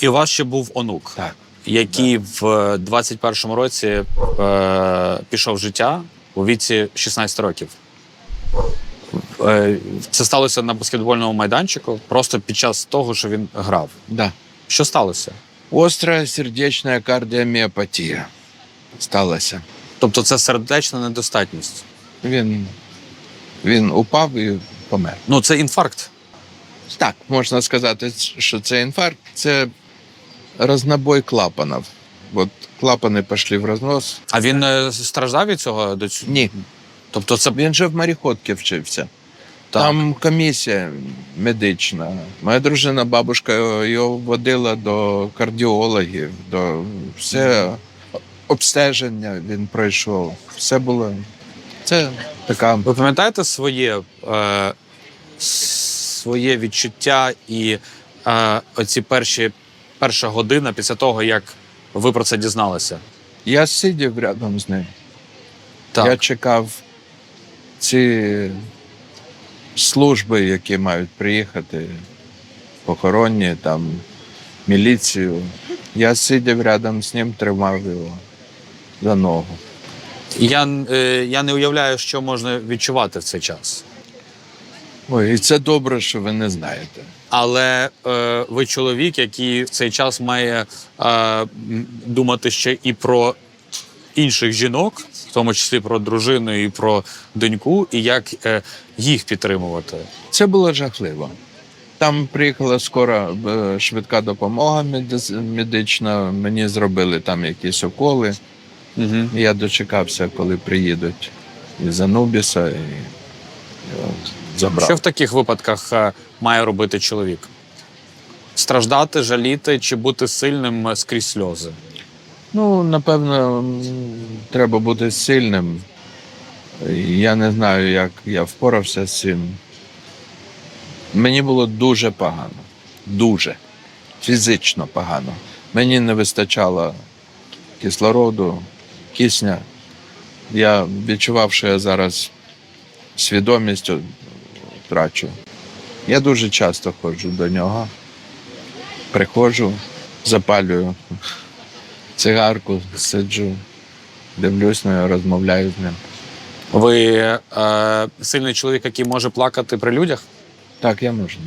І у вас ще був онук, Так. який в 21-му році е, пішов з життя у віці 16 років. Е, це сталося на баскетбольному майданчику, просто під час того, що він грав. Да. Що сталося? Остра сердечна кардіоміопатія сталася. Тобто це сердечна недостатність. Він, він упав і помер. Ну, це інфаркт. Так, можна сказати, що це інфаркт, це рознобой клапанів. От клапани пішли в рознос. А він е, страждав від цього до цього? Ні, Тобто, це він же в моріходці вчився. Так. Там комісія медична. Моя дружина, бабушка його водила до кардіологів, до все обстеження він пройшов. Все було. Це така Ви пам'ятаєте своє, е, своє відчуття і е, оці перші перша година після того, як ви про це дізналися? Я сидів рядом з ним. Так. Я чекав ці служби, які мають приїхати, похоронні, там, міліцію. Я сидів рядом з ним, тримав його за ногу. Я, е, я не уявляю, що можна відчувати в цей час. Ой, і це добре, що ви не знаєте. Але е, ви чоловік, який в цей час має е, думати ще і про інших жінок, в тому числі про дружину і про доньку, і як е, їх підтримувати. Це було жахливо. Там приїхала скора е, швидка допомога меди- медична. Мені зробили там якісь уколи. Угу. Я дочекався, коли приїдуть із Анубіса і, і от, забрав. Що в таких випадках е, має робити чоловік? Страждати, жаліти чи бути сильним скрізь сльози? Ну, напевно, треба бути сильним. Я не знаю, як я впорався з цим. Мені було дуже погано. Дуже. Фізично погано. Мені не вистачало кислороду, кисня. Я відчував, що я зараз свідомість втрачу. Я дуже часто ходжу до нього, приходжу, запалюю цигарку, сиджу, дивлюсь на нього, розмовляю з ним. Ви е, сильний чоловік, який може плакати при людях? Так, я можу.